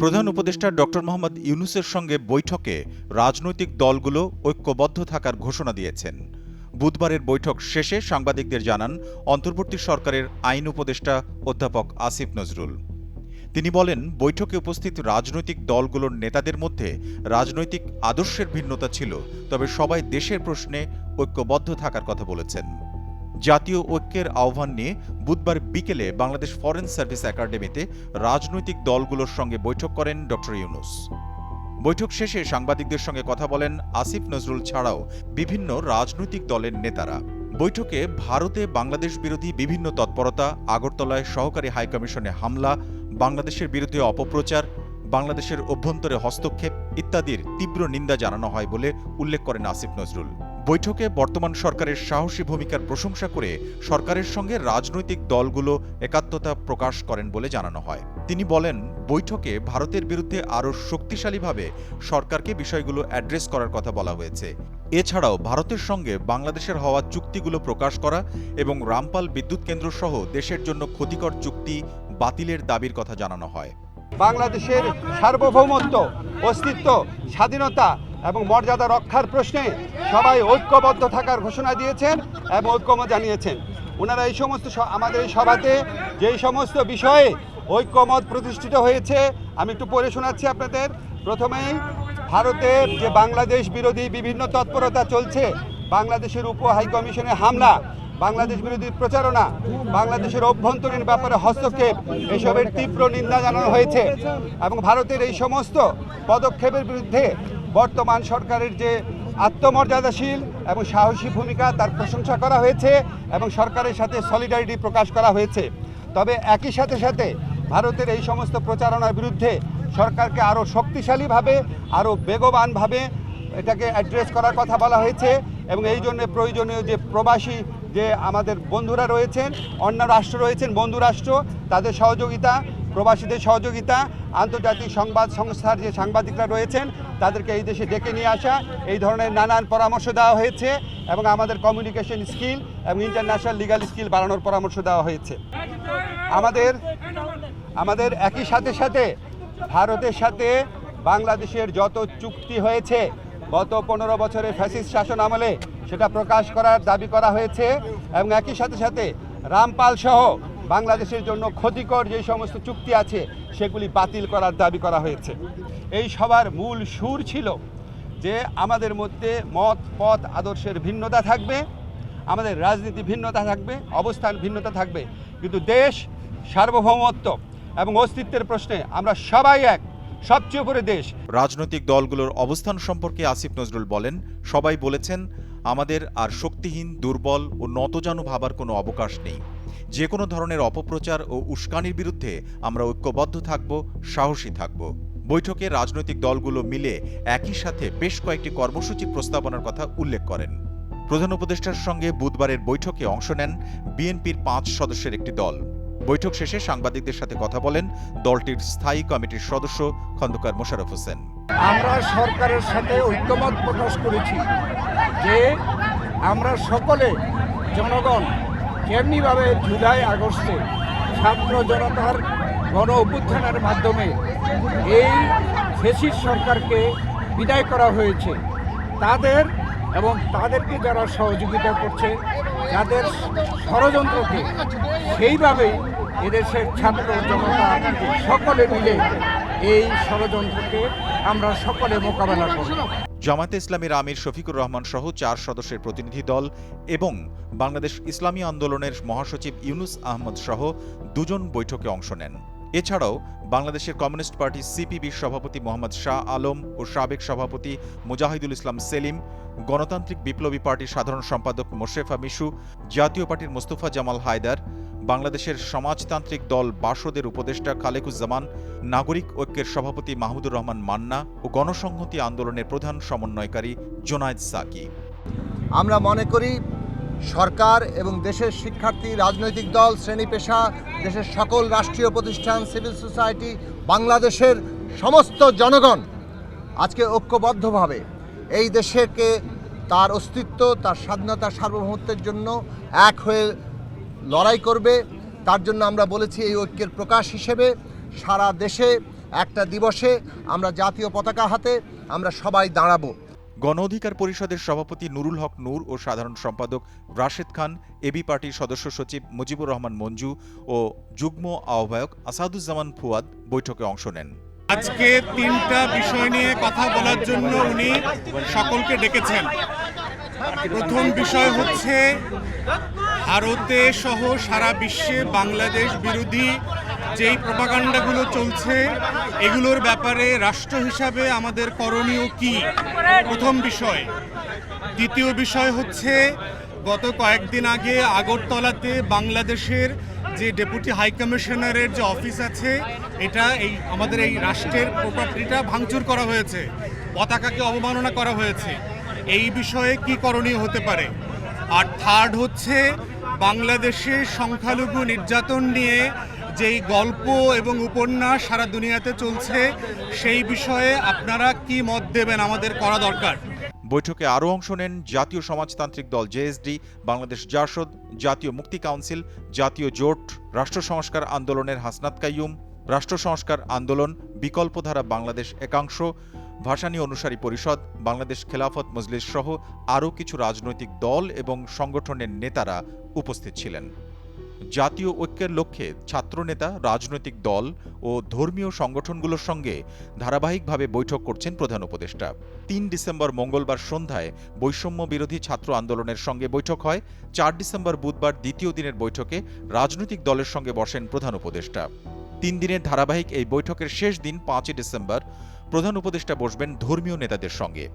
প্রধান উপদেষ্টা ডক্টর মোহাম্মদ ইউনুসের সঙ্গে বৈঠকে রাজনৈতিক দলগুলো ঐক্যবদ্ধ থাকার ঘোষণা দিয়েছেন। বুধবারের বৈঠক শেষে সাংবাদিকদের জানান, অন্তর্বর্তী সরকারের আইন উপদেষ্টা অধ্যাপক আসিফ নজরুল। তিনি বলেন, বৈঠকে উপস্থিত রাজনৈতিক দলগুলোর নেতাদের মধ্যে রাজনৈতিক আদর্শের ভিন্নতা ছিল, তবে সবাই দেশের প্রশ্নে ঐক্যবদ্ধ থাকার কথা বলেছেন। জাতীয় ঐক্যের আহ্বান নিয়ে বুধবার বিকেলে বাংলাদেশ ফরেন সার্ভিস একাডেমিতে রাজনৈতিক দলগুলোর সঙ্গে বৈঠক করেন ড. ইউনুস। বৈঠক শেষে সাংবাদিকদের সঙ্গে কথা বলেন আসিফ নজরুল ছাড়াও বিভিন্ন রাজনৈতিক দলের নেতারা। বৈঠকে ভারতে বাংলাদেশ বিরোধী বিভিন্ন তৎপরতা, আগরতলায় সহকারী হাইকমিশনে হামলা, বাংলাদেশের বিরুদ্ধে অপপ্রচার, বাংলাদেশের অভ্যন্তরে হস্তক্ষেপ ইত্যাদির তীব্র নিন্দা জানানো হয় বলে উল্লেখ করেন আসিফ নজরুল। বৈঠকে বর্তমান সরকারের সাহসী ভূমিকার প্রশংসা করে সরকারের সঙ্গে রাজনৈতিক দলগুলো একাত্মতা প্রকাশ করেন বলে জানানো হয়। তিনি বলেন, বৈঠকে ভারতের বিরুদ্ধে আরও শক্তিশালীভাবে সরকারকে বিষয়গুলো অ্যাড্রেস করার কথা বলা হয়েছে। এছাড়াও ভারতের সঙ্গে বাংলাদেশের হওয়া চুক্তিগুলো প্রকাশ করা এবং রামপাল বিদ্যুৎ কেন্দ্র সহ দেশের জন্য ক্ষতিকর চুক্তি বাতিলের দাবির কথা জানানো হয়। বাংলাদেশের সার্বভৌমত্ব, অস্তিত্ব, স্বাধীনতা এবং মর্যাদা রক্ষার প্রশ্নে সবাই ঐক্যবদ্ধ থাকার ঘোষণা দিয়েছেন এবং ঐক্যমত জানিয়েছেন। ওনারা এই সমস্ত আমাদের এই সভাতে যেই সমস্ত বিষয়ে ঐক্যমত প্রতিষ্ঠিত হয়েছে, আমি একটু পড়ে শোনাচ্ছি আপনাদের। প্রথমেই ভারতের যে বাংলাদেশ বিরোধী বিভিন্ন তৎপরতা চলছে, বাংলাদেশের উপ হাইকমিশনে হামলা, বাংলাদেশ বিরোধী প্রচারণা, বাংলাদেশের অভ্যন্তরীণ ব্যাপারে হস্তক্ষেপ, এসবের তীব্র নিন্দা জানানো হয়েছে। এবং ভারতের এই সমস্ত পদক্ষেপের বিরুদ্ধে বর্তমান সরকারের যে আত্মমর্যাদাশীল এবং সাহসী ভূমিকা তার প্রশংসা করা হয়েছে এবং সরকারের সাথে সলিডারিটি প্রকাশ করা হয়েছে। তবে একই সাথে সাথে ভারতের এই সমস্ত প্রচারণার বিরুদ্ধে সরকারকে আরও শক্তিশালীভাবে, আরও বেগবানভাবে এটাকে অ্যাড্রেস করার কথা বলা হয়েছে এবং এই জন্য প্রয়োজনীয় যে প্রবাসী যে আমাদের বন্ধুরা রয়েছেন, অন্য রাষ্ট্র রয়েছেন বন্ধু রাষ্ট্র তাদের সহযোগিতা প্রবাসীদের সহযোগিতা, আন্তর্জাতিক সংবাদ সংস্থার যে সাংবাদিকরা রয়েছেন, তাদেরকে এই দেশে ডেকে নিয়ে আসা, এই ধরনের নানান পরামর্শ দেওয়া হয়েছে এবং আমাদের কমিউনিকেশন স্কিল এবং ইন্টারন্যাশনাল লিগাল স্কিল বাড়ানোর পরামর্শ দেওয়া হয়েছে। আমাদের আমাদের একই সাথে সাথে ভারতের সাথে বাংলাদেশের যত চুক্তি হয়েছে, গত পনেরো বছরের ফ্যাসিস শাসন আমলে সেটা প্রকাশ করার দাবি করা হয়েছে এবং একই সাথে সাথে রামপাল সহ বাংলাদেশের জন্য ক্ষতিকর যে সমস্ত চুক্তি আছে, সেগুলি বাতিল করার দাবি করা হয়েছে। এই সবার মূল সুর ছিল যে আমাদের মধ্যে মত, পথ, আদর্শের ভিন্নতা থাকবে, আমাদের রাজনীতি ভিন্নতা থাকবে, অবস্থান ভিন্নতা থাকবে। কিন্তু দেশ সার্বভৌমত্ব এবং অস্তিত্বের প্রশ্নে আমরা সবাই এক, সবচেয়ে উপরে দেশ। রাজনৈতিক দলগুলোর অবস্থান সম্পর্কে আসিফ নজরুল বলেন, সবাই বলেছেন, আমাদের আর শক্তিহীন, দুর্বল ও নতজানু ভাবার কোনো অবকাশ নেই। যে কোনো ধরনের অপপ্রচার ও উস্কানির বিরুদ্ধে আমরা ঐক্যবদ্ধ থাকব, সাহসী থাকব। বৈঠকে রাজনৈতিক দলগুলো মিলে একই সাথে বেশ কয়েকটি কর্মসূচির প্রস্তাবনার কথা উল্লেখ করেন। প্রধান উপদেষ্টার সঙ্গে বুধবারের বৈঠকে অংশ নেন বিএনপির পাঁচ সদস্যের একটি দল। বৈঠক শেষে সাংবাদিকদের সাথে কথা বলেন দলটির স্থায়ী কমিটির সদস্য খন্দকার মোশাররফ হোসেন। আমরা সরকারের সাথে ঐক্যমত প্রকাশ করেছি যে আমরা সকলে, জনগণ যেমনিভাবে জুলাই আগস্টে ছাত্র জনতার গণ অভ্যুত্থানের মাধ্যমে এই ফেসিস সরকারকে বিদায় করা হয়েছে, তাদের এবং তাদেরকে যারা সহযোগিতা করছে, যাদের ষড়যন্ত্রকে সেইভাবেই এদেশের ছাত্র জনতা সকলে মিলে এই ষড়যন্ত্রকে আমরা সকলে মোকাবেলা করব। জামায়াতে ইসলামীর আমির শফিকুর রহমান সহ চার সদস্যের প্রতিনিধি দল এবং বাংলাদেশ ইসলামী আন্দোলনের মহাসচিব ইউনুস আহমদ সহ দুজন বৈঠকে অংশ নেন। এছাড়াও বাংলাদেশের কমিউনিস্ট পার্টি সিপিবির সভাপতি মোহাম্মদ শাহ আলম ও সাবেক সভাপতি মুজাহিদুল ইসলাম সেলিম, গণতান্ত্রিক বিপ্লবী পার্টির সাধারণ সম্পাদক মোশেফা মিশু, জাতীয় পার্টির মোস্তফা জামাল হায়দার বাংলাদেশের সমাজতান্ত্রিক দল বাসদের উপদেষ্টা খালেকুজ্জামান, নাগরিক ঐক্যের সভাপতি মাহমুদুর রহমান মান্না ও গণসংহতি আন্দোলনের প্রধান সমন্বয়কারী জোনায়েদ সাকি। আমরা মনে করি সরকার এবং দেশের শিক্ষার্থী, রাজনৈতিক দল, শ্রেণি পেশা, দেশের সকল রাষ্ট্রীয় প্রতিষ্ঠান, সিভিল সোসাইটি, বাংলাদেশের সমস্ত জনগণ আজকে ঐক্যবদ্ধভাবে এই দেশেকে তার অস্তিত্ব, তার স্বাধীনতা সার্বভৌমত্বের জন্য এক হয়ে লড়াই করবে। তার জন্য আমরা বলেছি এই ঐক্যের প্রকাশ হিসেবে সারা দেশে একটা দিবসে আমরা জাতীয় পতাকা হাতে আমরা সবাই দাঁড়াবো। গণ অধিকার পরিষদের সভাপতি নুরুল হক নূর ও সাধারণ সম্পাদক রাশেদ খান এবি পার্টির সদস্য সচিব মুজিবুর রহমান মঞ্জু ও যুগ্ম আহ্বায়ক আসাদুজ্জামান ফুয়াদ বৈঠকে অংশ নেন। আজকে তিনটা বিষয় নিয়ে কথা বলার জন্য উনি সকলকে ডেকেছেন। প্রথম বিষয় হচ্ছে ভারতে সহ সারা বিশ্বে বাংলাদেশ বিরোধী যেই প্রপাগান্ডাগুলো চলছে, এগুলোর ব্যাপারে রাষ্ট্র হিসাবে আমাদের করণীয় কি? প্রথম বিষয়। দ্বিতীয় বিষয় হচ্ছে, গত কয়েকদিন আগে আগরতলাতে বাংলাদেশের যে ডেপুটি হাই কমিশনারের যে অফিস আছে, এটা এই আমাদের এই রাষ্ট্রের প্রপার্টিটা ভাঙচুর করা হয়েছে, পতাকাকে অবমাননা করা হয়েছে। এই বিষয়ে কি করণীয় হতে পারে? আর থার্ড হচ্ছে বাংলাদেশে সংখ্যালঘু নির্যাতন নিয়ে যেই গল্প এবং উপন্যাস সারা দুনিয়াতে চলছে, সেই বিষয়ে আপনারা কি মত দেবেন? আমাদের করা দরকার। বৈঠকে আরও অংশ নেন জাতীয় সমাজতান্ত্রিক দল জেএসডি বাংলাদেশ জাসদ, জাতীয় মুক্তি কাউন্সিল, জাতীয় জোট, রাষ্ট্র সংস্কার আন্দোলনের হাসনাত কাইয়ুম, রাষ্ট্র সংস্কার আন্দোলন, বিকল্পধারা বাংলাদেশ একাংশ ভাসানী অনুসারী পরিষদ, বাংলাদেশ খেলাফত মজলিস সহ আরও কিছু রাজনৈতিক দল এবং সংগঠনের নেতারা উপস্থিত ছিলেন। জাতীয় ঐক্যের লক্ষ্যে ছাত্রনেতা, রাজনৈতিক দল ও ধর্মীয় সংগঠনগুলোর সঙ্গে ধারাবাহিকভাবে বৈঠক করছেন প্রধান উপদেষ্টা। তিন ডিসেম্বর মঙ্গলবার সন্ধ্যায় বৈষম্য বিরোধী ছাত্র আন্দোলনের সঙ্গে বৈঠক হয়। চার ডিসেম্বর বুধবার দ্বিতীয় দিনের বৈঠকে রাজনৈতিক দলের সঙ্গে বসেন প্রধান উপদেষ্টা। তিন দিনের ধারাবাহিক এই বৈঠকের শেষ দিন পাঁচই ডিসেম্বর প্রধান উপদেষ্টা বসবেন ধর্মীয় নেতাদের সঙ্গে।